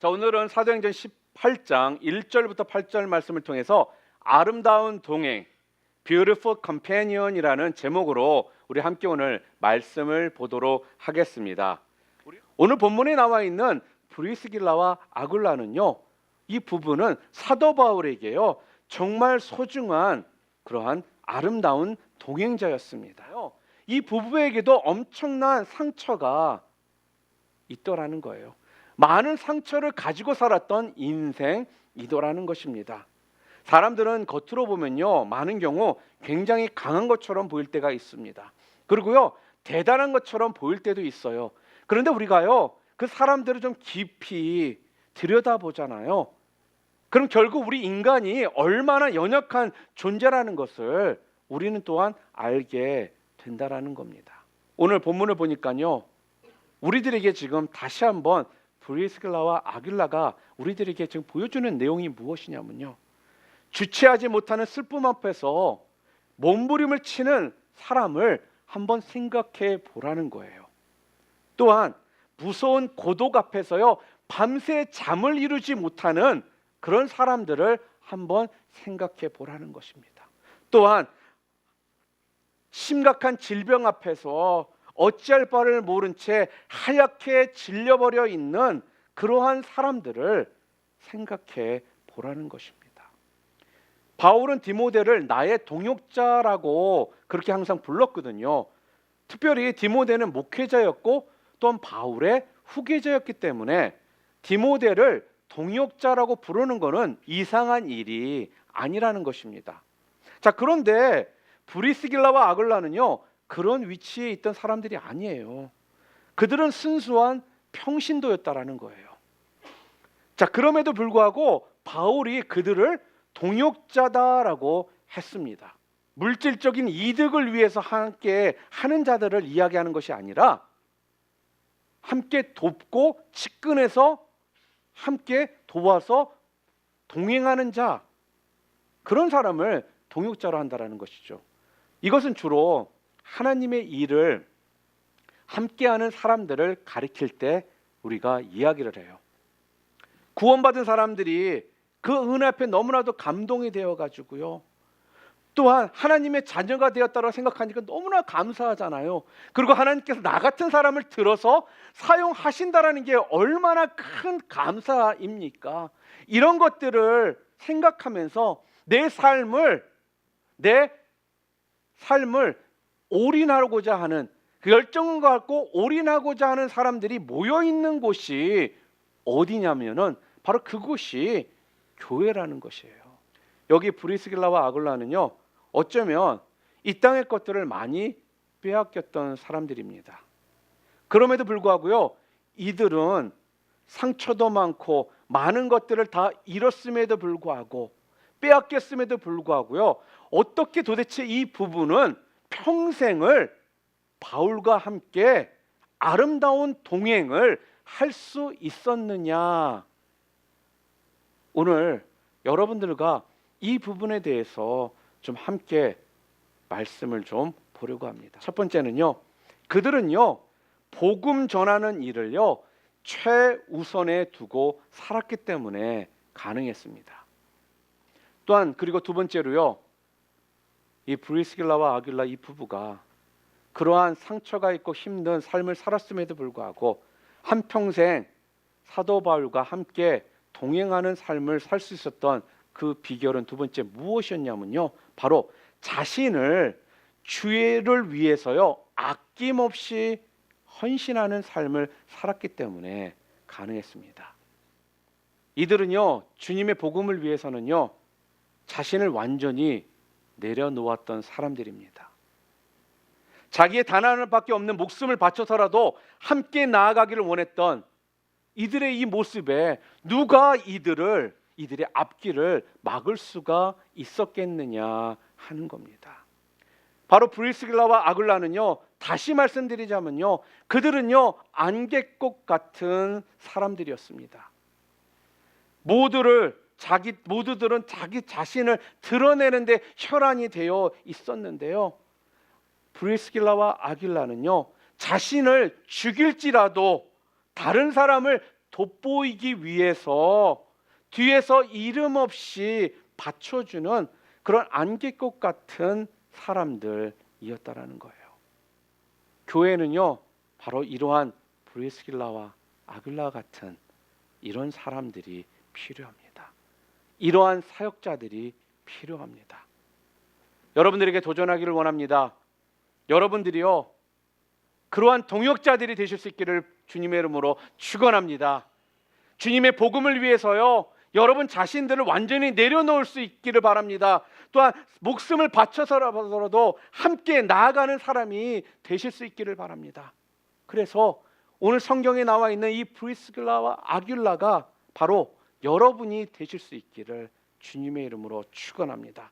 자, 오늘은 사도행전 18장 1절부터 8절 말씀을 통해서 아름다운 동행 Beautiful Companion이라는 제목으로 우리 함께 오늘 말씀을 보도록 하겠습니다. 오늘 본문에 나와 있는 브리스길라와 아굴라는요. 이 부부는 사도 바울에게요. 정말 소중한 그러한 아름다운 동행자였습니다요. 이 부부에게도 엄청난 상처가 있더라는 거예요. 많은 상처를 가지고 살았던 인생이더라는 것입니다. 사람들은 겉으로 보면요, 많은 경우 굉장히 강한 것처럼 보일 때가 있습니다. 그리고요, 대단한 것처럼 보일 때도 있어요. 그런데 우리가요, 그 사람들을 좀 깊이 들여다보잖아요. 그럼 결국 우리 인간이 얼마나 연약한 존재라는 것을 우리는 또한 알게 된다라는 겁니다. 오늘 본문을 보니까요. 우리들에게 지금 다시 한번 브리스길라와 아길라가 우리들에게 지금 보여주는 내용이 무엇이냐면요. 주체하지 못하는 슬픔 앞에서 몸부림을 치는 사람을 한번 생각해 보라는 거예요. 또한 무서운 고독 앞에서요. 밤새 잠을 이루지 못하는 그런 사람들을 한번 생각해 보라는 것입니다. 또한 심각한 질병 앞에서 어찌할 바를 모른 채 하얗게 질려버려 있는 그러한 사람들을 생각해 보라는 것입니다. 바울은 디모데를 나의 동역자라고 그렇게 항상 불렀거든요. 특별히 디모데는 목회자였고 또한 바울의 후계자였기 때문에 디모데를 동역자라고 부르는 것은 이상한 일이 아니라는 것입니다. 자, 그런데 브리스길라와 아글라는요. 그런 위치에 있던 사람들이 아니에요. 그들은 순수한 평신도였다라는 거예요. 자, 그럼에도 불구하고 바울이 그들을 동역자다라고 했습니다. 물질적인 이득을 위해서 함께 하는 자들을 이야기하는 것이 아니라 함께 돕고 측근해서 함께 도와서 동행하는 자 그런 사람을 동역자로 한다라는 것이죠. 이것은 주로 하나님의 일을 함께하는 사람들을 가리킬 때 우리가 이야기를 해요. 구원받은 사람들이 그 은혜 앞에 너무나도 감동이 되어 가지고요. 또한 하나님의 자녀가 되었다고 생각하니까 너무나 감사하잖아요. 그리고 하나님께서 나 같은 사람을 들어서 사용하신다라는 게 얼마나 큰 감사입니까? 이런 것들을 생각하면서 내 삶을 내 삶을 올인하고자 하는 그 열정을 갖고 올인하고자 하는 사람들이 모여 있는 곳이 어디냐면은 바로 그곳이 교회라는 것이에요. 여기 브리스길라와 아글라는요. 어쩌면 이 땅의 것들을 많이 빼앗겼던 사람들입니다. 그럼에도 불구하고요. 이들은 상처도 많고 많은 것들을 다 잃었음에도 불구하고 빼앗겼음에도 불구하고요. 어떻게 도대체 이 부부는 평생을 바울과 함께 아름다운 동행을 할 수 있었느냐? 오늘 여러분들과 이 부분에 대해서 좀 함께 말씀을 좀 보려고 합니다. 첫 번째는요. 그들은요. 복음 전하는 일을요. 최우선에 두고 살았기 때문에 가능했습니다. 또한 그리고 두 번째로요. 이 브리스길라와 아길라 이 부부가 그러한 상처가 있고 힘든 삶을 살았음에도 불구하고 한 평생 사도 바울과 함께 동행하는 삶을 살 수 있었던 그 비결은 두 번째 무엇이었냐면요. 바로 자신을 주의를 위해서요. 아낌없이 헌신하는 삶을 살았기 때문에 가능했습니다. 이들은요. 주님의 복음을 위해서는요. 자신을 완전히 내려놓았던 사람들입니다. 자기의 단 하나밖에 없는 목숨을 바쳐서라도 함께 나아가기를 원했던 이들의 이 모습에 누가 이들을 이들의 앞길을 막을 수가 있었겠느냐 하는 겁니다. 바로 브리스길라와 아글라는요. 다시 말씀드리자면요. 그들은요. 안개꽃 같은 사람들이었습니다. 모두를 자기 모두들은 자기 자신을 드러내는데 혈안이 되어 있었는데요. 브리스길라와 아길라는요. 자신을 죽일지라도 다른 사람을 돋보이기 위해서 뒤에서 이름 없이 받쳐주는 그런 안개꽃 같은 사람들이었다라는 거예요. 교회는요, 바로 이러한 브리스길라와 아글라 같은 이런 사람들이 필요합니다. 이러한 사역자들이 필요합니다. 여러분들에게 도전하기를 원합니다. 여러분들이요, 그러한 동역자들이 되실 수 있기를 주님의 이름으로 축원합니다. 주님의 복음을 위해서요. 여러분 자신들을 완전히 내려놓을 수 있기를 바랍니다. 또한 목숨을 바쳐서라도 함께 나아가는 사람이 되실 수 있기를 바랍니다. 그래서 오늘 성경에 나와 있는 이 브리스글라와 아귤라가 바로 여러분이 되실 수 있기를 주님의 이름으로 축원합니다.